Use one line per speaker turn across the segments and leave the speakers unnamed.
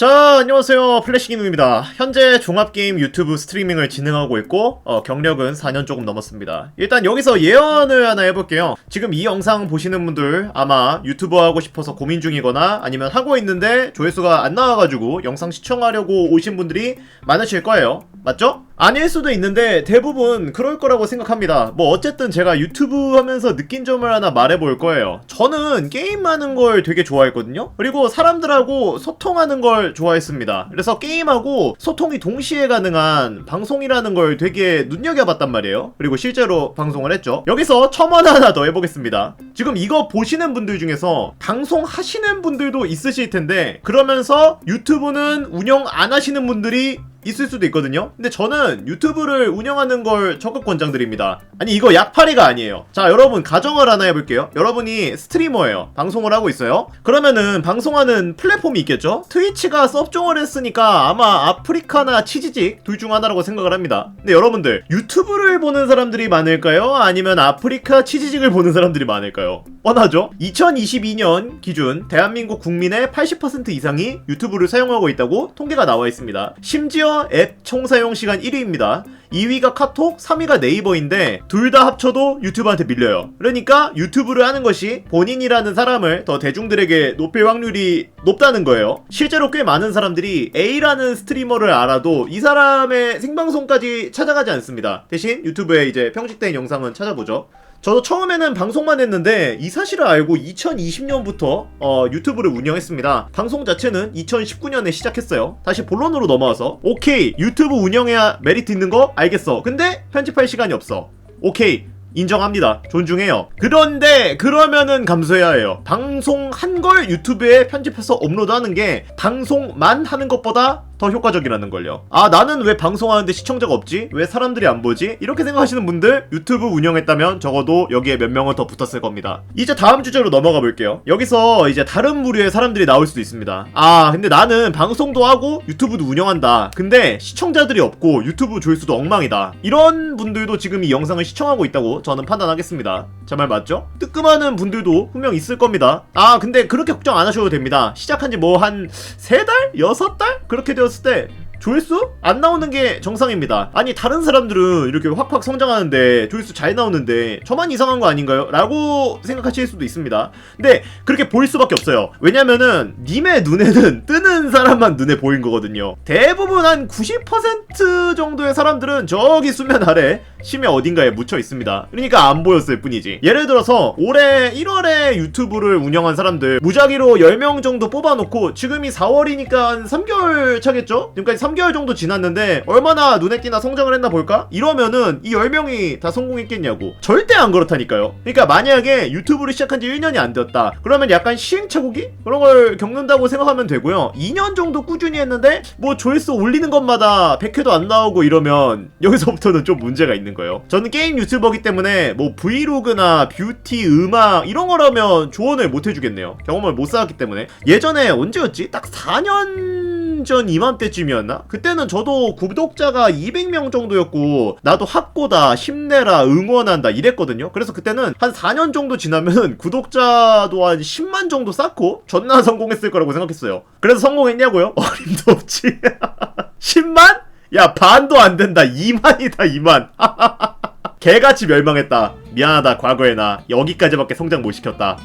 자, 안녕하세요. 플래시기누입니다. 현재 종합게임 유튜브 스트리밍을 진행하고 있고, 어, 경력은 4년 조금 넘었습니다. 일단 여기서 예언을 하나 해볼게요. 지금 이 영상 보시는 분들 아마 유튜버 하고 싶어서 고민 중이거나 아니면 하고 있는데 조회수가 안 나와가지고 영상 시청하려고 오신 분들이 많으실 거예요. 맞죠? 아닐 수도 있는데 대부분 그럴 거라고 생각합니다. 뭐 어쨌든 제가 유튜브 하면서 느낀 점을 하나 말해볼 거예요. 저는 게임하는 걸 되게 좋아했거든요. 그리고 사람들하고 소통하는 걸 좋아했습니다. 그래서 게임하고 소통이 동시에 가능한 방송이라는 걸 되게 눈여겨봤단 말이에요. 그리고 실제로 방송을 했죠. 여기서 첨언 하나 더 해보겠습니다. 지금 이거 보시는 분들 중에서 방송 하시는 분들도 있으실 텐데 그러면서 유튜브는 운영 안 하시는 분들이 있을 수도 있거든요. 근데 저는 유튜브를 운영하는 걸 적극 권장드립니다. 아니 이거 약팔이가 아니에요. 자 여러분 가정을 하나 해볼게요. 여러분이 스트리머예요. 방송을 하고 있어요. 그러면은 방송하는 플랫폼이 있겠죠? 트위치가 섭종을 했으니까 아마 아프리카나 치지직 둘 중 하나라고 생각을 합니다. 근데 여러분들 유튜브를 보는 사람들이 많을까요? 아니면 아프리카 치지직을 보는 사람들이 많을까요? 뻔하죠? 2022년 기준 대한민국 국민의 80% 이상이 유튜브를 사용하고 있다고 통계가 나와 있습니다. 심지어 앱 총 사용 시간 1위입니다. 2위가 카톡, 3위가 네이버인데 둘 다 합쳐도 유튜브한테 밀려요. 그러니까 유튜브를 하는 것이 본인이라는 사람을 더 대중들에게 높일 확률이 높다는 거예요. 실제로 꽤 많은 사람들이 A라는 스트리머를 알아도 이 사람의 생방송까지 찾아가지 않습니다. 대신 유튜브에 이제 평직된 영상은 찾아보죠. 저도 처음에는 방송만 했는데 이 사실을 알고 2020년부터 어, 유튜브를 운영했습니다. 방송 자체는 2019년에 시작했어요. 다시 본론으로 넘어와서 오케이 유튜브 운영해야 메리트 있는 거 알겠어. 근데 편집할 시간이 없어. 오케이 인정합니다. 존중해요. 그런데 그러면은 감수해야 해요. 방송 한 걸 유튜브에 편집해서 업로드하는 게 방송만 하는 것보다 더 효과적이라는 걸요. 아 나는 왜 방송하는데 시청자가 없지? 왜 사람들이 안 보지? 이렇게 생각하시는 분들 유튜브 운영했다면 적어도 여기에 몇 명은 더 붙었을 겁니다. 이제 다음 주제로 넘어가 볼게요. 여기서 이제 다른 부류의 사람들이 나올 수도 있습니다. 아 근데 나는 방송도 하고 유튜브도 운영한다. 근데 시청자들이 없고 유튜브 조회수도 엉망이다. 이런 분들도 지금 이 영상을 시청하고 있다고 저는 판단하겠습니다. 제 말 맞죠? 뜨끔하는 분들도 분명 있을 겁니다. 아 근데 그렇게 걱정 안 하셔도 됩니다. 시작한 지 뭐 한 세 달? 여섯 달? 그렇게 되었 을때 조회수? 안 나오는 게 정상입니다. 아니 다른 사람들은 이렇게 확확 성장하는데 조회수 잘 나오는데 저만 이상한 거 아닌가요? 라고 생각하실 수도 있습니다. 근데 그렇게 보일 수밖에 없어요. 왜냐면은 님의 눈에는 뜨는 사람만 눈에 보인 거거든요. 대부분 한 90% 정도의 사람들은 저기 수면 아래 심해 어딘가에 묻혀 있습니다. 그러니까 안 보였을 뿐이지. 예를 들어서 올해 1월에 유튜브를 운영한 사람들 무작위로 10명 정도 뽑아놓고 지금이 4월이니까 한 3개월 차겠죠? 지금까지 3개월 정도 지났는데 얼마나 눈에 띄나 성장을 했나 볼까? 이러면은 이 10명이 다 성공했겠냐고. 절대 안 그렇다니까요. 그러니까 만약에 유튜브를 시작한 지 1년이 안 되었다. 그러면 약간 시행착오기? 그런 걸 겪는다고 생각하면 되고요. 2년 정도 꾸준히 했는데 뭐 조회수 올리는 것마다 100회도 안 나오고 이러면 여기서부터는 좀 문제가 있는 거예요. 저는 게임 유튜버기 때문에 뭐 브이로그나 뷰티, 음악 이런 거라면 조언을 못 해주겠네요. 경험을 못 쌓았기 때문에. 예전에 언제였지? 딱 4년 전 이맘때쯤이었나? 그때는 저도 구독자가 200명 정도였고 나도 학고다 힘내라 응원한다 이랬거든요. 그래서 그때는 한 4년 정도 지나면 구독자도 한 10만 정도 쌓고 존나 성공했을 거라고 생각했어요. 그래서 성공했냐고요? 어림도 없지. 10만? 야 반도 안 된다. 2만이다 2만 개같이 멸망했다. 미안하다 과거에 나. 여기까지밖에 성장 못 시켰다.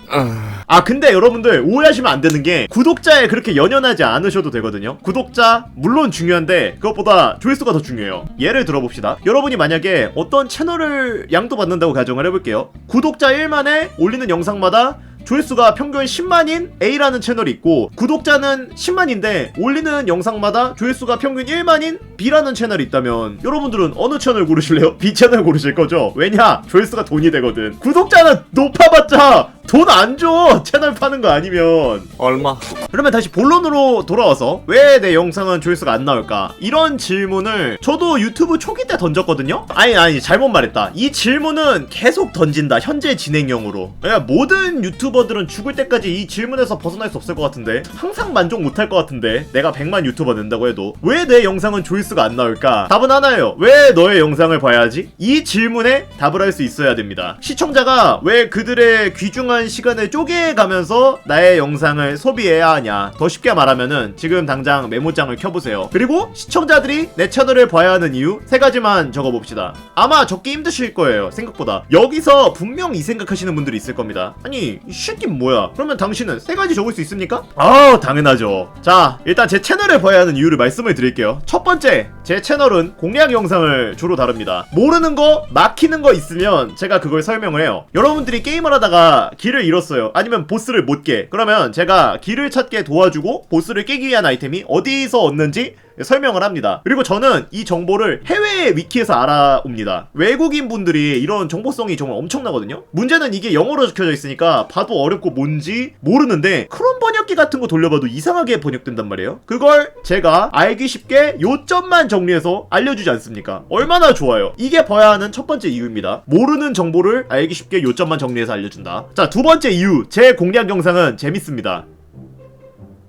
아. 근데 여러분들 오해하시면 안 되는 게 구독자에 그렇게 연연하지 않으셔도 되거든요. 구독자 물론 중요한데 그것보다 조회수가 더 중요해요. 예를 들어봅시다. 여러분이 만약에 어떤 채널을 양도받는다고 가정을 해볼게요. 구독자 1만에 올리는 영상마다 조회수가 평균 10만인 A라는 채널이 있고 구독자는 10만인데 올리는 영상마다 조회수가 평균 1만인 B라는 채널이 있다면 여러분들은 어느 채널 고르실래요? B 채널 고르실 거죠? 왜냐? 조회수가 돈이 되거든. 구독자는 높아봤자 돈 안 줘! 채널 파는 거 아니면.
얼마?
그러면 다시 본론으로 돌아와서 왜 내 영상은 조회수가 안 나올까? 이런 질문을 저도 유튜브 초기 때 던졌거든요? 아니 아니 잘못 말했다. 이 질문은 계속 던진다. 현재 진행형으로. 모든 유튜버들은 죽을 때까지 이 질문에서 벗어날 수 없을 것 같은데 항상 만족 못할 것 같은데 내가 100만 유튜버 된다고 해도 왜 내 영상은 조회수가 안 나올까? 답은 하나예요. 왜 너의 영상을 봐야지? 이 질문에 답을 할 수 있어야 됩니다. 시청자가 왜 그들의 귀중한 시간을 쪼개가면서 나의 영상을 소비해야 하냐 더 쉽게 말하면은 지금 당장 메모장을 켜보세요 그리고 시청자들이 내 채널을 봐야 하는 이유 세 가지만 적어봅시다 아마 적기 힘드실 거예요 생각보다 여기서 분명 이 생각하시는 분들이 있을 겁니다 아니 이 새끼 뭐야? 그러면 당신은 세 가지 적을 수 있습니까? 아 당연하죠. 자 일단 제 채널을 봐야 하는 이유를 말씀을 드릴게요. 첫 번째 제 채널은 공략 영상을 주로 다룹니다. 모르는 거 막히는 거 있으면 제가 그걸 설명을 해요. 여러분들이 게임을 하다가 길을 잃었어요. 아니면 보스를 못 깨. 그러면 제가 길을 찾게 도와주고 보스를 깨기 위한 아이템이 어디서 얻는지 설명을 합니다. 그리고 저는 이 정보를 해외 위키에서 알아옵니다. 외국인 분들이 이런 정보성이 정말 엄청나거든요. 문제는 이게 영어로 적혀져 있으니까 봐도 어렵고 뭔지 모르는데 크롬 번역기 같은 거 돌려봐도 이상하게 번역된단 말이에요. 그걸 제가 알기 쉽게 요점만 정리해서 알려주지 않습니까? 얼마나 좋아요. 이게 봐야 하는 첫 번째 이유입니다. 모르는 정보를 알기 쉽게 요점만 정리해서 알려준다. 자, 두 번째 이유. 제 공략 영상은 재밌습니다.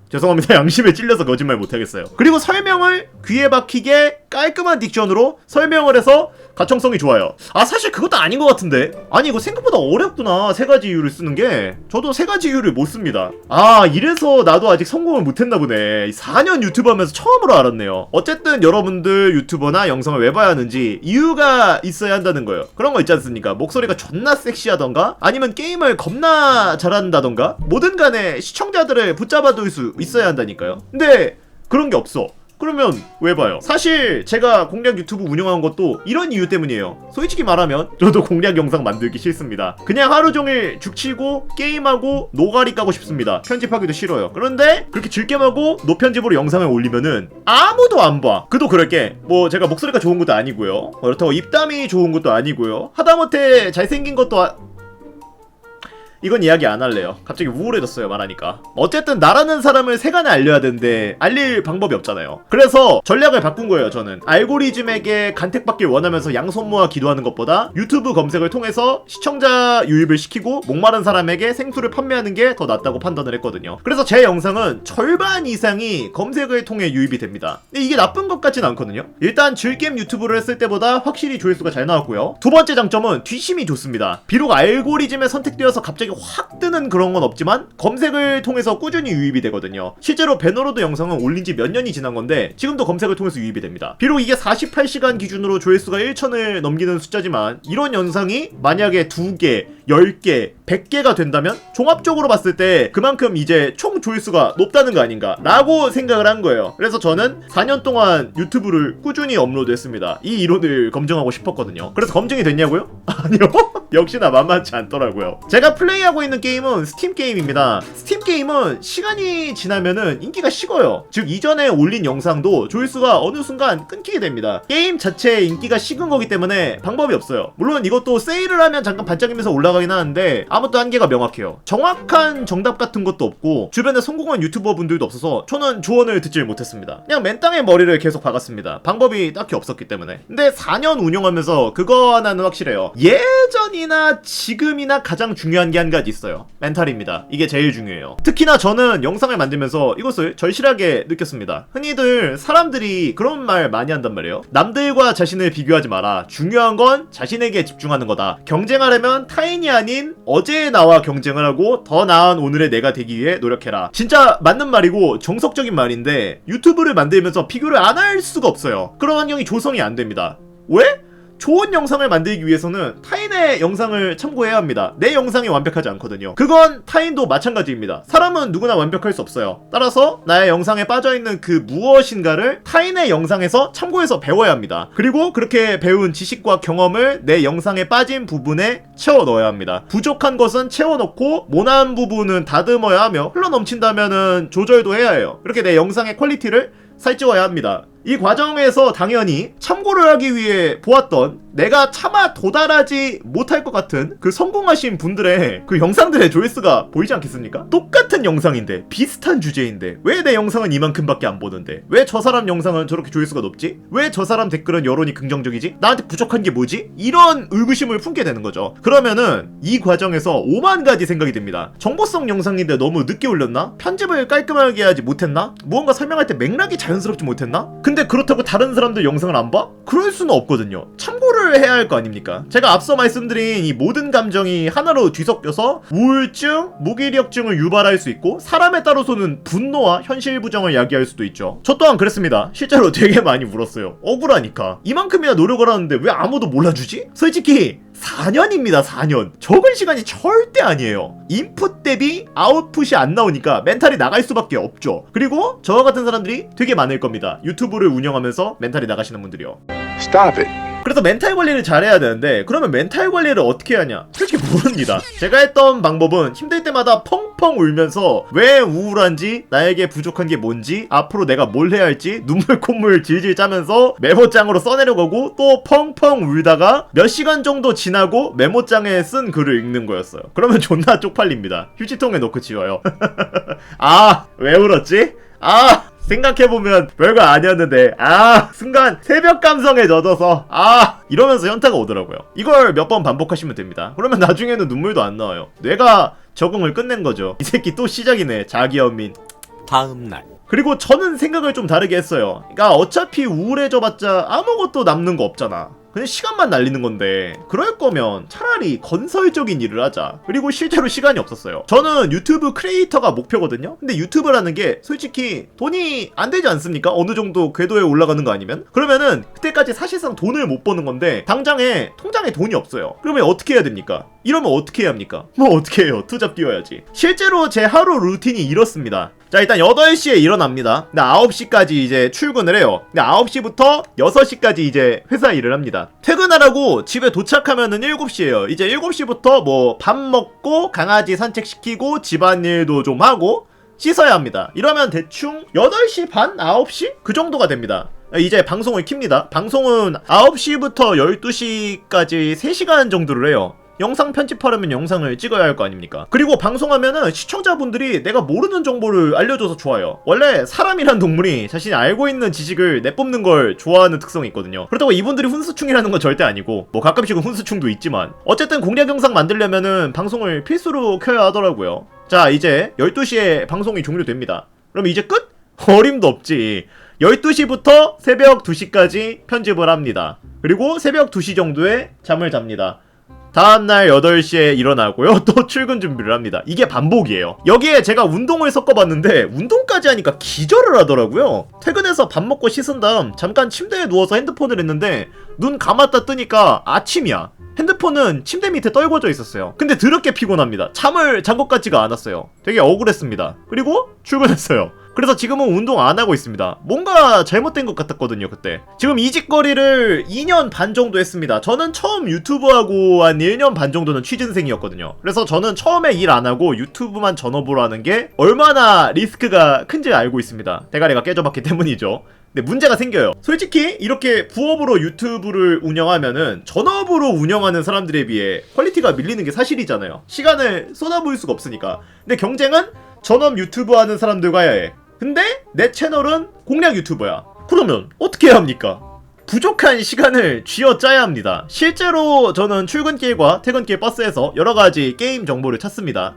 죄송합니다. 양심에 찔려서 거짓말 못하겠어요. 그리고 설명을 귀에 박히게 깔끔한 딕션으로 설명을 해서 가청성이 좋아요. 아 사실 그것도 아닌 것 같은데. 아니 이거 생각보다 어렵구나. 세 가지 이유를 쓰는 게. 저도 세 가지 이유를 못 씁니다. 아 이래서 나도 아직 성공을 못했나 보네. 4년 유튜브 하면서 처음으로 알았네요. 어쨌든 여러분들 유튜버나 영상을 왜 봐야 하는지 이유가 있어야 한다는 거예요. 그런 거 있지 않습니까? 목소리가 존나 섹시하던가 아니면 게임을 겁나 잘한다던가 뭐든 간에 시청자들을 붙잡아둘 수 있어야 한다니까요. 근데 그런 게 없어. 그러면 왜 봐요? 사실 제가 공략 유튜브 운영한 것도 이런 이유 때문이에요. 솔직히 말하면 저도 공략 영상 만들기 싫습니다. 그냥 하루 종일 죽치고 게임하고 노가리 까고 싶습니다. 편집하기도 싫어요. 그런데 그렇게 즐겜하고 노편집으로 영상을 올리면은 아무도 안 봐. 그도 그럴 게 뭐 제가 목소리가 좋은 것도 아니고요. 그렇다고 입담이 좋은 것도 아니고요. 하다못해 잘생긴 것도 아... 이건 이야기 안 할래요. 갑자기 우울해졌어요, 말하니까. 어쨌든 나라는 사람을 세간에 알려야 되는데 알릴 방법이 없잖아요. 그래서 전략을 바꾼 거예요, 저는. 알고리즘에게 간택받길 원하면서 양손 모아 기도하는 것보다 유튜브 검색을 통해서 시청자 유입을 시키고 목마른 사람에게 생수를 판매하는 게 더 낫다고 판단을 했거든요. 그래서 제 영상은 절반 이상이 검색을 통해 유입이 됩니다. 근데 이게 나쁜 것 같진 않거든요. 일단 즐겜 유튜브를 했을 때보다 확실히 조회수가 잘 나왔고요. 두 번째 장점은 뒤심이 좋습니다. 비록 알고리즘에 선택되어서 갑자기 확 뜨는 그런 건 없지만 검색을 통해서 꾸준히 유입이 되거든요. 실제로 배너로드 영상은 올린 지 몇 년이 지난 건데 지금도 검색을 통해서 유입이 됩니다. 비록 이게 48시간 기준으로 조회수가 1천을 넘기는 숫자지만 이런 영상이 만약에 2개, 10개, 100개가 된다면 종합적으로 봤을 때 그만큼 이제 총 조회수가 높다는 거 아닌가 라고 생각을 한 거예요. 그래서 저는 4년 동안 유튜브를 꾸준히 업로드했습니다. 이 이론을 검증하고 싶었거든요. 그래서 검증이 됐냐고요? 아니요. 역시나 만만치 않더라고요. 제가 플레이하고 있는 게임은 스팀 게임입니다. 스팀 게임은 시간이 지나면은 인기가 식어요. 즉 이전에 올린 영상도 조회수가 어느 순간 끊기게 됩니다. 게임 자체의 인기가 식은 거기 때문에 방법이 없어요. 물론 이것도 세일을 하면 잠깐 반짝이면서 올라가 긴 하는데 아무것도 한계가 명확해요. 정확한 정답 같은 것도 없고 주변에 성공한 유튜버 분들도 없어서 저는 조언을 듣질 못했습니다. 그냥 맨땅에 머리를 계속 박았습니다. 방법이 딱히 없었기 때문에. 근데 4년 운영하면서 그거 하나는 확실해요. 예전이나 지금이나 가장 중요한 게 한 가지 있어요. 멘탈입니다. 이게 제일 중요해요. 특히나 저는 영상을 만들면서 이것을 절실하게 느꼈습니다. 흔히들 사람들이 그런 말 많이 한단 말이에요. 남들과 자신을 비교하지 마라. 중요한 건 자신에게 집중하는 거다. 경쟁하려면 타인이 아닌 어제의 나와 경쟁을 하고 더 나은 오늘의 내가 되기 위해 노력해라. 진짜 맞는 말이고 정석적인 말인데 유튜브를 만들면서 비교를 안 할 수가 없어요. 그런 환경이 조성이 안 됩니다. 왜? 좋은 영상을 만들기 위해서는 타인의 영상을 참고해야 합니다. 내 영상이 완벽하지 않거든요. 그건 타인도 마찬가지입니다. 사람은 누구나 완벽할 수 없어요. 따라서 나의 영상에 빠져있는 그 무엇인가를 타인의 영상에서 참고해서 배워야 합니다. 그리고 그렇게 배운 지식과 경험을 내 영상에 빠진 부분에 채워 넣어야 합니다. 부족한 것은 채워 넣고 모난 부분은 다듬어야 하며 흘러 넘친다면은 조절도 해야 해요. 이렇게 내 영상의 퀄리티를 살찌워야 합니다. 이 과정에서 당연히 참고를 하기 위해 보았던 내가 차마 도달하지 못할 것 같은 그 성공하신 분들의 그 영상들의 조회수가 보이지 않겠습니까? 똑같은 영상인데 비슷한 주제인데 왜 내 영상은 이만큼밖에 안 보는데 왜 저 사람 영상은 저렇게 조회수가 높지? 왜 저 사람 댓글은 여론이 긍정적이지? 나한테 부족한 게 뭐지? 이런 의구심을 품게 되는 거죠. 그러면은 이 과정에서 5만 가지 생각이 듭니다. 정보성 영상인데 너무 늦게 올렸나? 편집을 깔끔하게 하지 못했나? 무언가 설명할 때 맥락이 자연스럽지 못했나? 근데 근데 그렇다고 다른 사람들 영상을 안 봐? 그럴 수는 없거든요. 참고를 해야 할 거 아닙니까? 제가 앞서 말씀드린 이 모든 감정이 하나로 뒤섞여서 우울증, 무기력증을 유발할 수 있고 사람에 따라서는 분노와 현실 부정을 야기할 수도 있죠. 저 또한 그랬습니다. 실제로 되게 많이 울었어요. 억울하니까. 이만큼이나 노력을 하는데 왜 아무도 몰라주지? 솔직히 4년입니다, 4년. 적은 시간이 절대 아니에요. 인풋 대비 아웃풋이 안 나오니까 멘탈이 나갈 수밖에 없죠. 그리고 저와 같은 사람들이 되게 많을 겁니다. 유튜브를 운영하면서 멘탈이 나가시는 분들이요.
Stop it.
그래서 멘탈 관리를 잘해야 되는데 그러면 멘탈 관리를 어떻게 하냐? 솔직히 모릅니다. 제가 했던 방법은 힘들 때마다 펑펑 울면서 왜 우울한지 나에게 부족한 게 뭔지 앞으로 내가 뭘 해야 할지 눈물 콧물 질질 짜면서 메모장으로 써내려가고 또 펑펑 울다가 몇 시간 정도 지나고 메모장에 쓴 글을 읽는 거였어요. 그러면 존나 쪽팔립니다. 휴지통에 넣고 지워요. 아 왜 울었지? 아 생각해보면 별거 아니었는데 아 순간 새벽 감성에 젖어서 아 이러면서 현타가 오더라고요. 이걸 몇 번 반복하시면 됩니다. 그러면 나중에는 눈물도 안 나와요. 뇌가 적응을 끝낸 거죠. 이 새끼 또 시작이네 자기연민.
다음 날.
그리고 저는 생각을 좀 다르게 했어요. 그러니까 어차피 우울해져 봤자 아무것도 남는 거 없잖아 그냥 시간만 날리는 건데 그럴 거면 차라리 건설적인 일을 하자. 그리고 실제로 시간이 없었어요. 저는 유튜브 크리에이터가 목표거든요. 근데 유튜브라는 게 솔직히 돈이 안 되지 않습니까? 어느 정도 궤도에 올라가는 거 아니면? 그러면은 그때까지 사실상 돈을 못 버는 건데 당장에 통장에 돈이 없어요. 그러면 어떻게 해야 됩니까 이러면 어떻게 해야 합니까? 뭐 어떻게 해요? 투잡 뛰어야지. 실제로 제 하루 루틴이 이렇습니다. 자 일단 8시에 일어납니다. 근데 9시까지 이제 출근을 해요. 근데 9시부터 6시까지 이제 회사 일을 합니다. 퇴근하라고 집에 도착하면은 7시에요. 이제 7시부터 뭐 밥 먹고 강아지 산책시키고 집안일도 좀 하고 씻어야 합니다. 이러면 대충 8시 반? 9시? 그 정도가 됩니다. 이제 방송을 킵니다. 방송은 9시부터 12시까지 3시간 정도를 해요 영상 편집하려면 영상을 찍어야 할 거 아닙니까? 그리고 방송하면은 시청자분들이 내가 모르는 정보를 알려줘서 좋아요. 원래 사람이란 동물이 자신이 알고 있는 지식을 내뿜는 걸 좋아하는 특성이 있거든요. 그렇다고 이분들이 훈수충이라는 건 절대 아니고, 뭐 가끔씩은 훈수충도 있지만, 어쨌든 공략 영상 만들려면은 방송을 필수로 켜야 하더라고요. 자, 이제 12시에 방송이 종료됩니다. 그럼 이제 끝? 어림도 없지. 12시부터 새벽 2시까지 편집을 합니다. 그리고 새벽 2시 정도에 잠을 잡니다. 다음날 8시에 일어나고요. 또 출근 준비를 합니다. 이게 반복이에요. 여기에 제가 운동을 섞어봤는데 운동까지 하니까 기절을 하더라고요. 퇴근해서 밥 먹고 씻은 다음 잠깐 침대에 누워서 핸드폰을 했는데 눈 감았다 뜨니까 아침이야. 핸드폰은 침대 밑에 떨궈져 있었어요. 근데 드럽게 피곤합니다. 잠을 잔 것 같지가 않았어요. 되게 억울했습니다. 그리고 출근했어요. 그래서 지금은 운동 안 하고 있습니다. 뭔가 잘못된 것 같았거든요, 그때. 지금 이 짓거리를 2년 반 정도 했습니다. 저는 처음 유튜브하고 한 1년 반 정도는 취준생이었거든요. 그래서 저는 처음에 일 안 하고 유튜브만 전업으로 하는 게 얼마나 리스크가 큰지 알고 있습니다. 대가리가 깨져봤기 때문이죠. 근데 문제가 생겨요. 솔직히 이렇게 부업으로 유튜브를 운영하면은 전업으로 운영하는 사람들에 비해 퀄리티가 밀리는 게 사실이잖아요. 시간을 쏟아부을 수가 없으니까. 근데 경쟁은 전업 유튜브 하는 사람들과 해야 해. 근데 내 채널은 공략 유튜버야. 그러면 어떻게 해야 합니까? 부족한 시간을 쥐어 짜야 합니다. 실제로 저는 출근길과 퇴근길 버스에서 여러 가지 게임 정보를 찾습니다.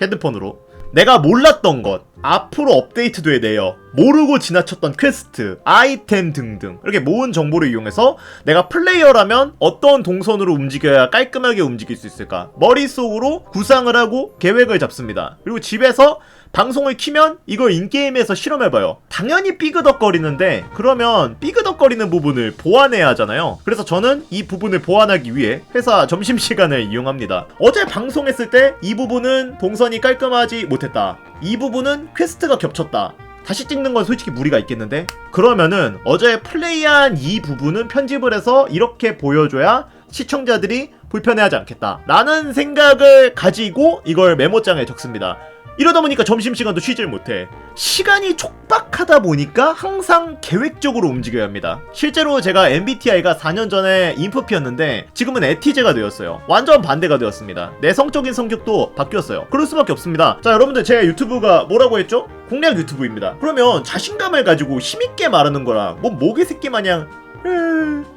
핸드폰으로. 내가 몰랐던 것, 앞으로 업데이트될 내역, 모르고 지나쳤던 퀘스트, 아이템 등등 이렇게 모은 정보를 이용해서 내가 플레이어라면 어떤 동선으로 움직여야 깔끔하게 움직일 수 있을까 머릿속으로 구상을 하고 계획을 잡습니다. 그리고 집에서 방송을 키면 이걸 인게임에서 실험해봐요. 당연히 삐그덕거리는데 그러면 삐그덕거리는 부분을 보완해야 하잖아요. 그래서 저는 이 부분을 보완하기 위해 회사 점심시간을 이용합니다. 어제 방송했을 때 이 부분은 동선이 깔끔하지 못했다. 이 부분은 퀘스트가 겹쳤다. 다시 찍는 건 솔직히 무리가 있겠는데? 그러면은 어제 플레이한 이 부분은 편집을 해서 이렇게 보여줘야 시청자들이 불편해하지 않겠다. 라는 생각을 가지고 이걸 메모장에 적습니다. 이러다 보니까 점심시간도 쉬질 못해. 시간이 촉박하다 보니까 항상 계획적으로 움직여야 합니다. 실제로 제가 MBTI가 4년 전에 인프피였는데 지금은 에티제가 되었어요. 완전 반대가 되었습니다. 내 성적인 성격도 바뀌었어요. 그럴 수밖에 없습니다. 자, 여러분들 제 유튜브가 뭐라고 했죠? 공략 유튜브입니다. 그러면 자신감을 가지고 힘있게 말하는 거랑 뭐 모기 새끼 마냥 "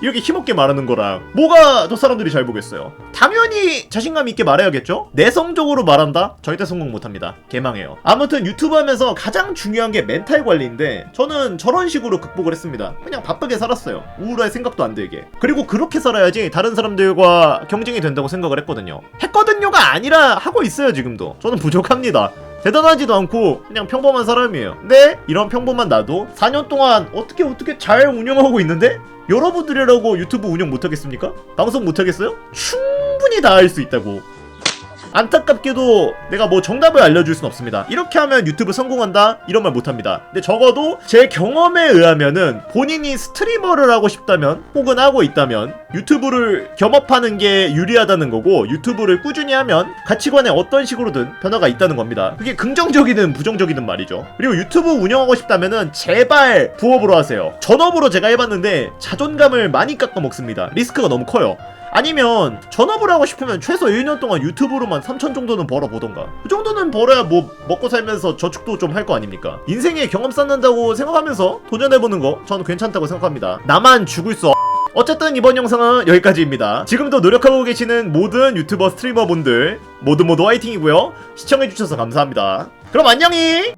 이렇게 힘없게 말하는 거랑 뭐가 더 사람들이 잘 보겠어요? 당연히 자신감 있게 말해야겠죠? 내성적으로 말한다? 절대 성공 못합니다. 개망해요. 아무튼 유튜브 하면서 가장 중요한 게 멘탈 관리인데 저는 저런 식으로 극복을 했습니다. 그냥 바쁘게 살았어요. 우울할 생각도 안 들게. 그리고 그렇게 살아야지 다른 사람들과 경쟁이 된다고 생각을 했거든요. 했거든요가 아니라 하고 있어요 지금도. 저는 부족합니다. 대단하지도 않고 그냥 평범한 사람이에요. 근데 이런 평범한 나도 4년 동안 어떻게 어떻게 잘 운영하고 있는데 여러분들이라고 유튜브 운영 못하겠습니까? 방송 못하겠어요? 충분히 다 할 수 있다고. 안타깝게도 내가 뭐 정답을 알려줄 순 없습니다. 이렇게 하면 유튜브 성공한다? 이런 말 못합니다. 근데 적어도 제 경험에 의하면은 본인이 스트리머를 하고 싶다면 혹은 하고 있다면 유튜브를 겸업하는 게 유리하다는 거고 유튜브를 꾸준히 하면 가치관에 어떤 식으로든 변화가 있다는 겁니다. 그게 긍정적이든 부정적이든 말이죠. 그리고 유튜브 운영하고 싶다면은 제발 부업으로 하세요. 전업으로 제가 해봤는데 자존감을 많이 깎아먹습니다. 리스크가 너무 커요. 아니면 전업을 하고 싶으면 최소 1년 동안 유튜브로만 3천 정도는 벌어보던가. 그 정도는 벌어야 뭐 먹고 살면서 저축도 좀 할 거 아닙니까? 인생에 경험 쌓는다고 생각하면서 도전해보는 거 저는 괜찮다고 생각합니다. 나만 죽을 수 없... 어쨌든 이번 영상은 여기까지입니다. 지금도 노력하고 계시는 모든 유튜버 스트리머 분들 모두 모두 화이팅이고요. 시청해주셔서 감사합니다. 그럼 안녕히